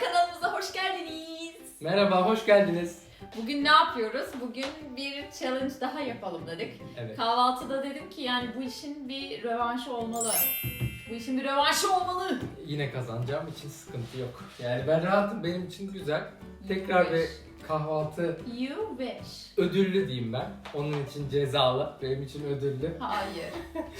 kanalımıza hoş geldiniz. Merhaba, hoş geldiniz. Bugün ne yapıyoruz? Bugün bir challenge daha yapalım dedik. Evet. Kahvaltıda dedim ki yani bu işin bir rövanşı olmalı. Bu işin bir rövanşı olmalı. Yine kazanacağım için sıkıntı yok. Yani ben rahatım, benim için güzel. Tekrar bir kahvaltı You wish. ödüllü diyeyim ben. Onun için cezalı, benim için ödüllü. Hayır.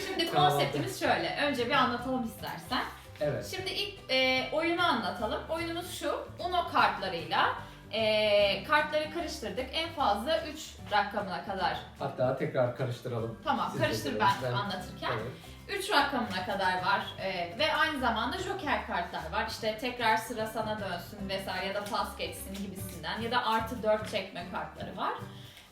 Şimdi Kahvaltı. konseptimiz şöyle. Önce bir anlatalım istersen. Evet. Şimdi ilk e, oyunu anlatalım. Oyunumuz şu. Uno kartlarıyla e, kartları karıştırdık. En fazla 3 rakamına kadar. Hatta tekrar karıştıralım. Tamam Siz karıştır ben, ben- anlatırken. Evet. 3 rakamına kadar var Ee, ve aynı zamanda joker kartlar var. İşte tekrar sıra sana dönsün vesaire ya da pas geçsin gibisinden ya da artı 4 çekme kartları var.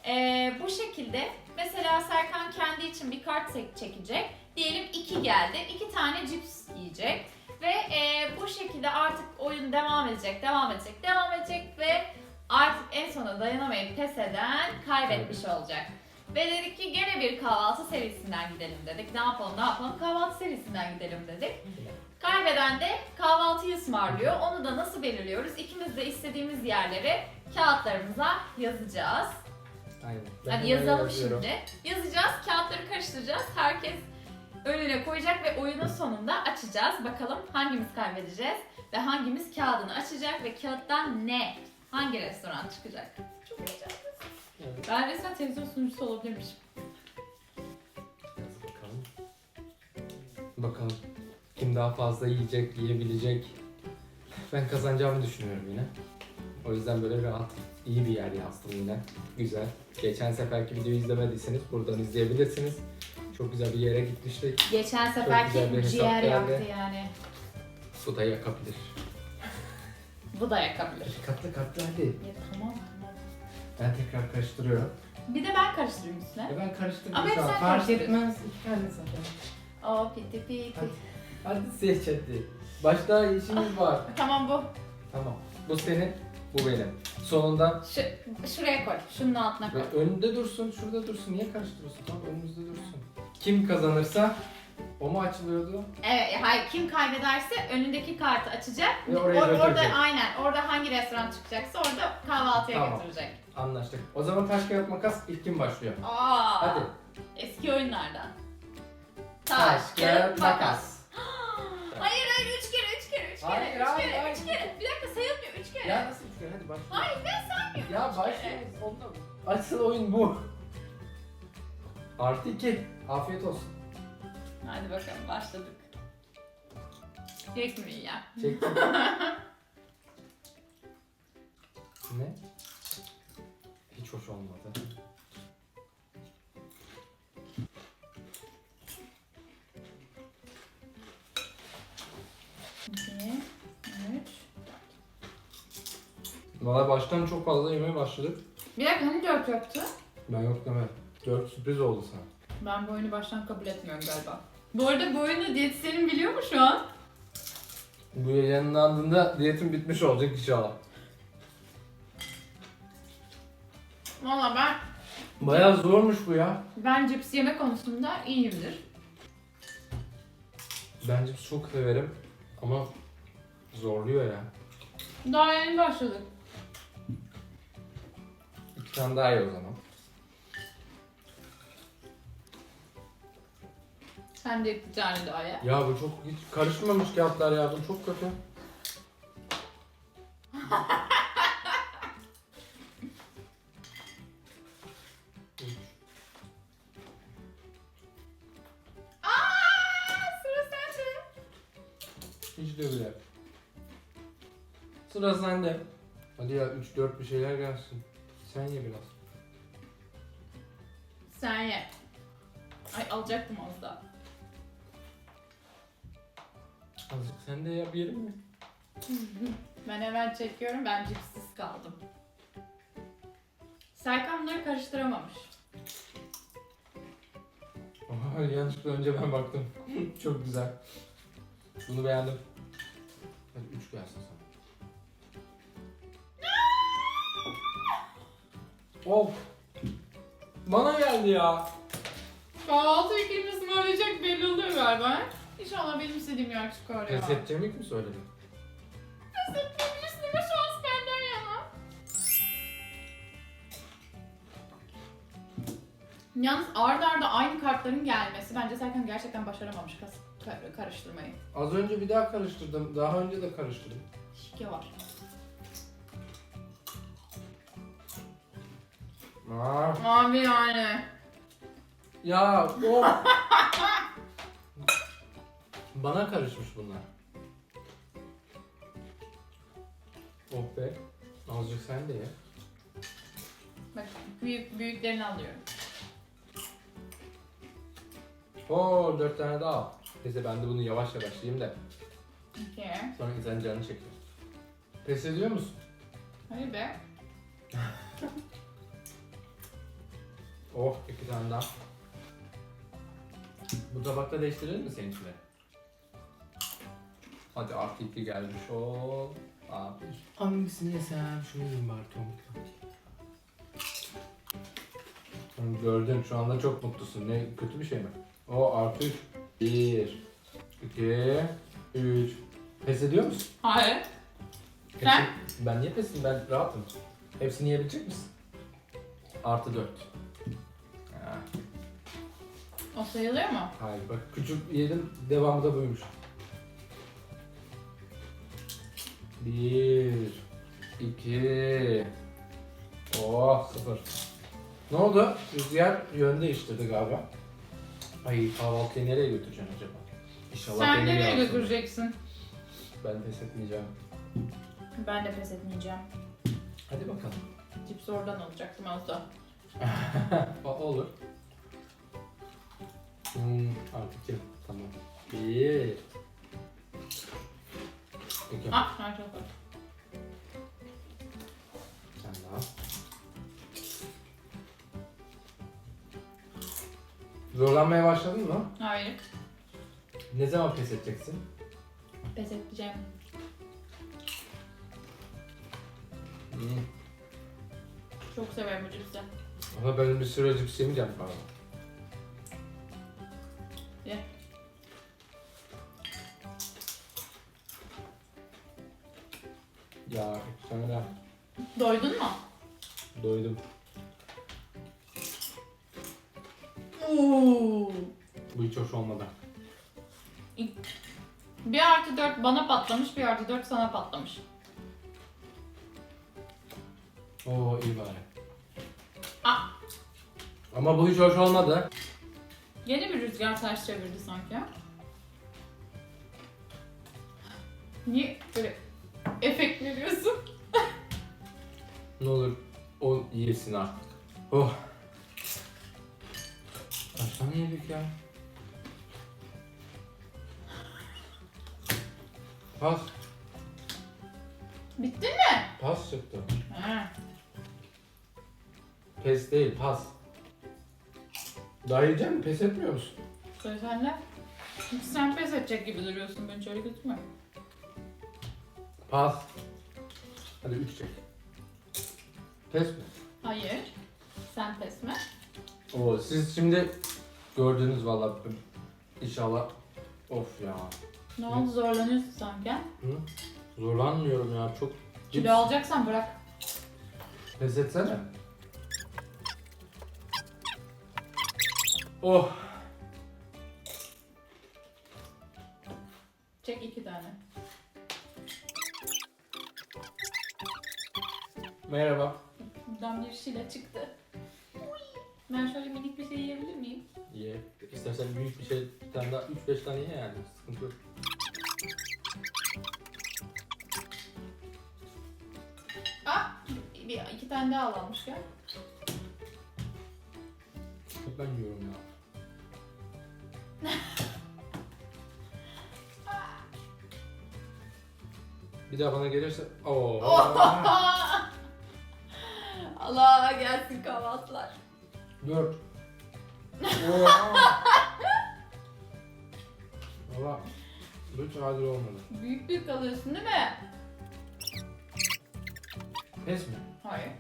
Ee, bu şekilde mesela Serkan kendi için bir kart çekecek. Diyelim 2 geldi. 2 tane cips yiyecek. Ve e, şekilde artık oyun devam edecek, devam edecek, devam edecek ve artık en sona dayanamayıp pes eden kaybetmiş olacak. Ve dedik ki gene bir kahvaltı serisinden gidelim dedik. Ne yapalım ne yapalım kahvaltı serisinden gidelim dedik. Kaybeden de kahvaltıyı ısmarlıyor. Onu da nasıl belirliyoruz? İkimiz de istediğimiz yerlere kağıtlarımıza yazacağız. Aynen. Ben Hadi yazalım yazıyorum. şimdi. Yazacağız, kağıtları karıştıracağız. Herkes önüne koyacak ve oyunun sonunda açacağız. Bakalım hangimiz kaybedeceğiz ve hangimiz kağıdını açacak ve kağıttan ne? Hangi restoran çıkacak? Çok heyecanlıyız. Evet. Ben resmen televizyon sunucusu olabilirmişim. Bakalım. Bakalım kim daha fazla yiyecek, yiyebilecek. Ben kazanacağımı düşünüyorum yine. O yüzden böyle rahat, iyi bir yer yazdım yine. Güzel. Geçen seferki videoyu izlemediyseniz buradan izleyebilirsiniz. Çok güzel bir yere gitmiştik. Geçen güzel bir seferki hesap ciğer geldi. yaktı yani. Su da yakabilir. Bu da yakabilir. Katlı katlı hadi. Ya tamam. Ben tekrar karıştırıyorum. Bir de ben karıştırayım üstüne. E ben karıştırdım Ama hep sen Fark karıştırıyorsun. etmez. İki tane zaten. O piti piti. Hadi. Hadi seç hadi. Başta işimiz var. Tamam bu. Tamam. Bu senin, bu benim. Sonunda Şu, şuraya koy. Şunun altına koy. önünde dursun, şurada dursun. Niye karıştırıyorsun? Tamam önümüzde dursun. Kim kazanırsa o mu açılıyordu? Evet, hayır kim kaybederse önündeki kartı açacak. Ve oraya Or- orada götürecek. aynen, orada hangi restoran çıkacaksa orada kahvaltıya Tamam. götürecek. Anlaştık. O zaman taş kağıt makas ilk kim başlıyor? Aa, Hadi. Eski oyunlardan. Taş, kağıt, makas. Hayır hayır üç kere üç kere üç kere Hayır, üç hayır, kere hayır. üç kere. Bir dakika sayılmıyor üç kere. Ya nasıl başla. Hayır ben saymıyorum. Ya başlıyoruz. Onda mı? Asıl oyun bu. Artı iki. Afiyet olsun. Hadi bakalım başladık. Çekmeyin ya. Çektim. ne? Hiç hoş olmadı. Valla baştan çok fazla yemeye başladık. Bir dakika hani dört yoktu? Ben yok deme. Dört sürpriz oldu sana. Ben bu oyunu baştan kabul etmiyorum galiba. Bu arada bu oyunu diyetisyenim biliyor mu şu an? Bu yayınlandığında diyetim bitmiş olacak inşallah. Valla ben Bayağı zormuş bu ya. ben cips yeme konusunda iyiyimdir. Ben cips çok severim ama zorluyor ya. Daha yeni başladık. İki tane daha iyi o zaman. Sen de iki tane daha ye. Ya bu çok hiç karışmamış kağıtlar ya. Bu çok kötü. Sıra sende. Hiç de bile. Sıra sende. Hadi ya 3-4 bir şeyler gelsin. Sen ye biraz. Sen ye. Ay alacaktım az daha. Azıcık sen de yap yerim mi? Ben hemen çekiyorum. Ben cipsiz kaldım. Serkan bunları karıştıramamış. Oha, yanlışlıkla önce ben baktım. çok güzel. Bunu beğendim. Of. Bana geldi ya. Kahvaltı ikimizin arayacak belli oluyor galiba. İnşallah benim istediğim yer çıkar ya. Pes edecek mi söyledin? Pes etmeyebilirsin ama şans benden yana. Yalnız arda arda aynı kartların gelmesi bence Serkan gerçekten başaramamış karıştırmayı. Az önce bir daha karıştırdım. Daha önce de karıştırdım. Şike var. Aa, Abi yani. ya o. Bana karışmış bunlar. Oh be. Azıcık sen de ye. Bak büyük, büyüklerini alıyorum. Oo dört tane daha al. Neyse ben de bunu yavaş yavaş yiyeyim de. İki. Sonra insan canı çekiyor. Pes ediyor musun? Hayır be. Oh iki tane daha. Bu tabakta değiştirelim mi seninkileri? Hadi artı iki gelmiş ol. Abi. Hangisini yesem? Şunu yiyeyim bari Tomik'le. Hı, Gördün şu anda çok mutlusun. Ne kötü bir şey mi? O artı üç. Bir. iki, Üç. Pes ediyor musun? Hayır. Sen? Ben niye pesim? Ben rahatım. Hepsini yiyebilecek misin? Artı dört. O sayılıyor mu? hayır bak küçük yedim devamı da buymuş. Bir, iki, oh sıfır. Ne oldu? Rüzgar yön değiştirdi galiba. Ay kahvaltıyı nereye götüreceksin acaba? İnşallah Sen beni nereye yansın. götüreceksin? Ben pes etmeyeceğim. Ben de pes etmeyeceğim. Hadi bakalım. Cips oradan alacaktım az da. Olur. Hmm, artık kim? Tamam. Bir. İki. Ah, ha çok var. Sen daha. Zorlanmaya başladın mı? Hayır. Ne zaman pes edeceksin? Pes edeceğim. Hmm. Çok severim bu cipsi. Ama ben bir süre cips yemeyeceğim falan. Ye. Ya sana da Doydun mu? doydum. Oo. Bu hiç hoş olmadı. Bir artı dört bana patlamış, bir artı dört sana patlamış. Oo iyi bari. Ah. Ama bu hiç hoş olmadı. Yeni bir rüzgar ters çevirdi sanki. Niye böyle efekt veriyorsun? Ne olur o yesin artık. Oh. Kaç tane yedik ya? Pas. Bitti mi? Pas çıktı. Ha. Pes değil, pas. Daha yiyecek misin? Pes etmiyor musun? Söyle sen de. Çünkü sen pes edecek gibi duruyorsun. Ben hiç öyle götürmüyor. Pas. Hadi üç çek. Pes mi? Hayır. Sen pes mi? Oo, siz şimdi gördünüz valla. İnşallah. Of ya. Ne oldu zorlanıyorsun sanki? Hı? Zorlanmıyorum ya çok. Kilo alacaksan bırak. Pes etsene. Oh. Çek iki tane. Merhaba. Buradan bir şile çıktı. Ben şöyle minik bir şey yiyebilir miyim? Ye. İstersen büyük bir şey, bir tane daha, 3-5 tane ye yani. Sıkıntı yok. Ah! Bir, iki tane daha almış ya. Ben yiyorum ya. Bir daha bana gelirse... Oo. Allah gelsin kahvaltılar. Dört. Oo. Valla hiç adil olmadı. Büyük büyük alıyorsun değil mi? Pes mi? Hayır.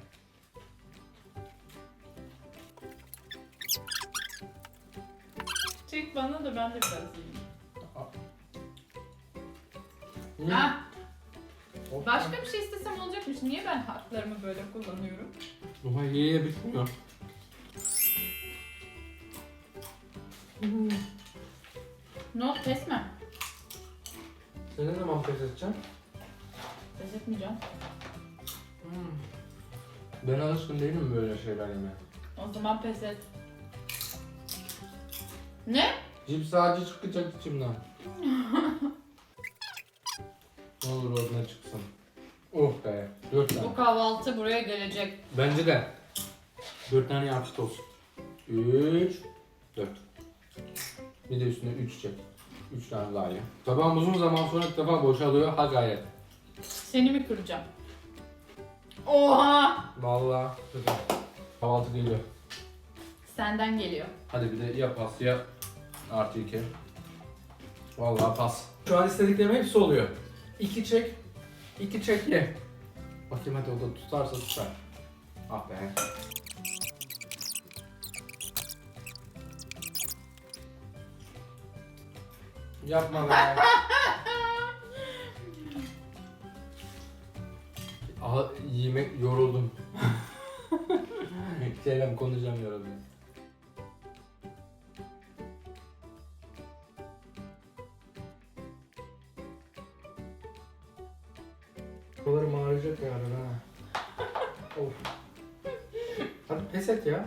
Çek bana da ben de biraz yiyeyim. Hı. Ha, Of. başka bir şey istesem olacakmış. Niye ben haklarımı böyle kullanıyorum? Oha ye ye bitmiyor. Pes mi? Sen ne zaman pes edeceksin? Pes etmeyeceğim. Ben alışkın değilim böyle şeyler yemeye. O zaman pes et. Ne? Cips ağacı çıkacak içimden. ne olur oradan çıksın. Oh be. Dört tane. Bu kahvaltı buraya gelecek. Bence de. Dört tane yapışık olsun. Üç. Dört. Bir de üstüne üç çek. Üç tane daha ye. Tabağım uzun zaman sonra ilk defa boşalıyor. Ha gayet. Seni mi kıracağım? Oha! Vallahi. Kahvaltı geliyor. Senden geliyor. Hadi bir de ya pas ya artı iki. Vallahi pas. Şu an istediklerim hepsi oluyor. İki çek. iki çek ye. Bakayım hadi o da tutarsa tutar. Ah be. Yapma be. Aha yemek yoruldum. Şeyden konuşacağım yoruldum. Buralarım ağrıyacak yarın ha. of. Hadi pes et ya.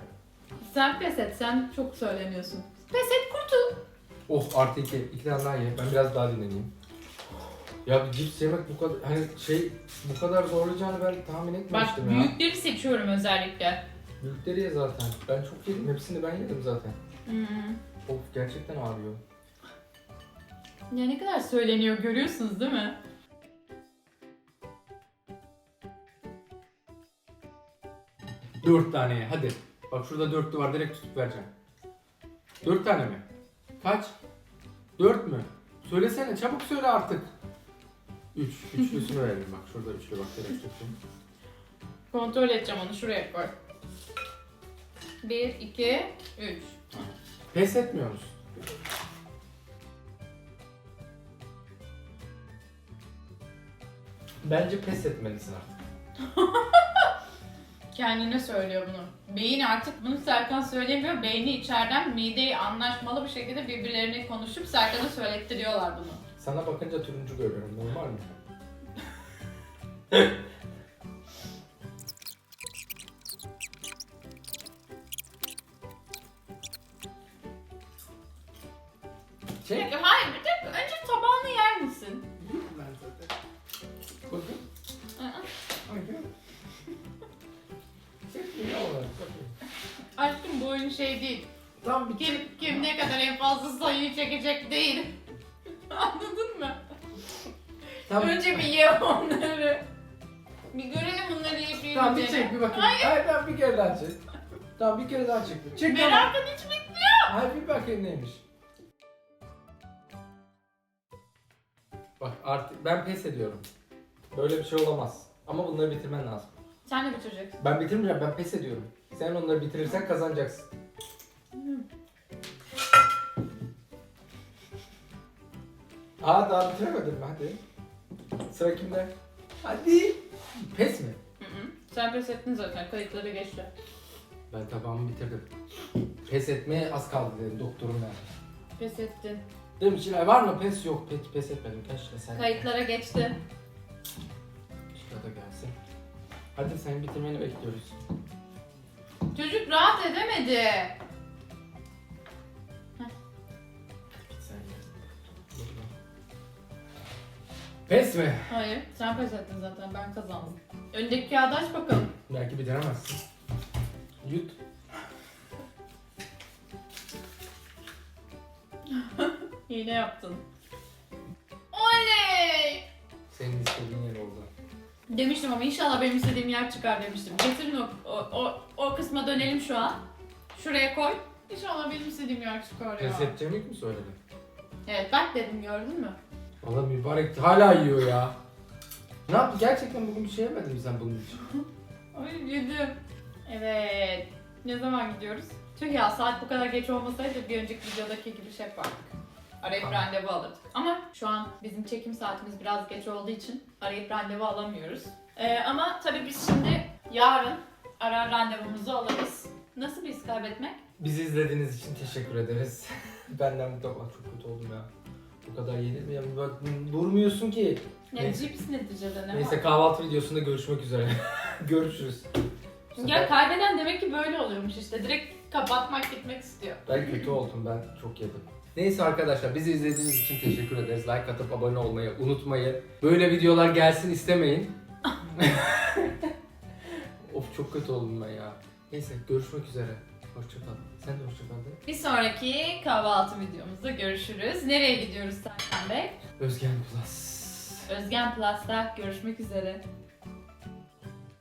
Sen pes et. Sen çok söyleniyorsun. Pes et kurtul. Of artı iki. İki tane daha ye. Ben biraz daha dinleneyim. Ya cips yemek bu kadar hani şey bu kadar zorlayacağını ben tahmin Bak etmemiştim ya. büyükleri seçiyorum özellikle. Büyükleri ye zaten. Ben çok yedim. Hepsini ben yedim zaten. Hmm. Of gerçekten ağrıyor. Ya ne kadar söyleniyor görüyorsunuz değil mi? Dört tane hadi. Bak şurada dörtlü var direkt tutup vereceğim. Dört tane mi? Kaç? Dört mü? Söylesene çabuk söyle artık. Üç. Üçlüsünü verelim bak şurada üçlü bak direkt tuttum. Kontrol edeceğim onu şuraya koy. 1, 2, 3. Pes etmiyor musun? Bence pes etmelisin artık. Kendine söylüyor bunu. Beyin artık bunu Serkan söylemiyor. Beyni içeriden mideyi anlaşmalı bir şekilde birbirlerine konuşup Serkan'a söylettiriyorlar bunu. Sana bakınca turuncu görüyorum. Normal mi? Peki hayır şey değil. Tam bir Kim, kim ne kadar en fazla sayıyı çekecek değil. Anladın mı? Tam, Önce bir ye onları. Bir görelim bunları yiyip Tamam bir çek bir bakayım. Hayır tamam bir kere daha çek. Tamam bir kere daha çek. Çek tamam. Merakın hiç bitmiyor. Hayır bir bakayım neymiş. Bak artık ben pes ediyorum. Böyle bir şey olamaz. Ama bunları bitirmen lazım. Sen de bitireceksin. Ben bitirmeyeceğim ben pes ediyorum. Sen onları bitirirsen kazanacaksın. Aa daha bitiremedim mi? Hadi. Sıra kimde? Hadi. Pes mi? Hı hı. Sen pes ettin zaten kayıtları geçti. Ben tabağımı bitirdim. Pes etmeye az kaldı dedim doktorum yani. Pes ettin. Dedim Şilay var mı pes? Yok pes, pes etmedim. Keşke sen. Kayıtlara geçti. Şila da gelsin. Hadi sen bitirmeni bekliyoruz. Çocuk rahat edemedi. Pes mi? Hayır, sen pes ettin zaten ben kazandım. Öndeki kağıdı aç bakalım. Belki bitiremezsin. Yut. Hile yaptın. Oley! Senin istediğin yer oldu. Demiştim ama inşallah benim istediğim yer çıkar demiştim. Getirin o, o, o, o kısma dönelim şu an. Şuraya koy. İnşallah benim istediğim yer çıkar ya. Pes edeceğimi mi söyledin? Evet bak dedim gördün mü? Valla mübarek hala yiyor ya. Ne yaptı? Gerçekten bugün bir şey yemedin mi sen bunun için? Ay yedim. Evet. Ne zaman gidiyoruz? Tüh ya saat bu kadar geç olmasaydı bir önceki videodaki gibi şey yapardık. Arayıp Tamam. randevu alırdık. Ama şu an bizim çekim saatimiz biraz geç olduğu için arayıp randevu alamıyoruz. Ee, ama tabii biz şimdi yarın arar randevumuzu alırız. Nasıl bir his kaybetmek? Bizi izlediğiniz için teşekkür ederiz. Benden bir tabak çok kötü oldum ya. Bu kadar yedim ya. Bak durmuyorsun ki. Ya Neyse. cips neticede ne Neyse var? kahvaltı videosunda görüşmek üzere. Görüşürüz. Bu sefer- Ya kaybeden demek ki böyle oluyormuş işte. Direkt kapatmak gitmek istiyor. Ben kötü oldum ben çok yedim. Neyse arkadaşlar bizi izlediğiniz için teşekkür ederiz. Like atıp abone olmayı unutmayın. Böyle videolar gelsin istemeyin. of çok kötü oldum ben ya. Neyse görüşmek üzere. Hoşçakal. Sen de hoşçakal de. Bir sonraki kahvaltı videomuzda görüşürüz. Nereye gidiyoruz Serkan Bey? Özgen Plus. Özgen Plus'ta görüşmek üzere.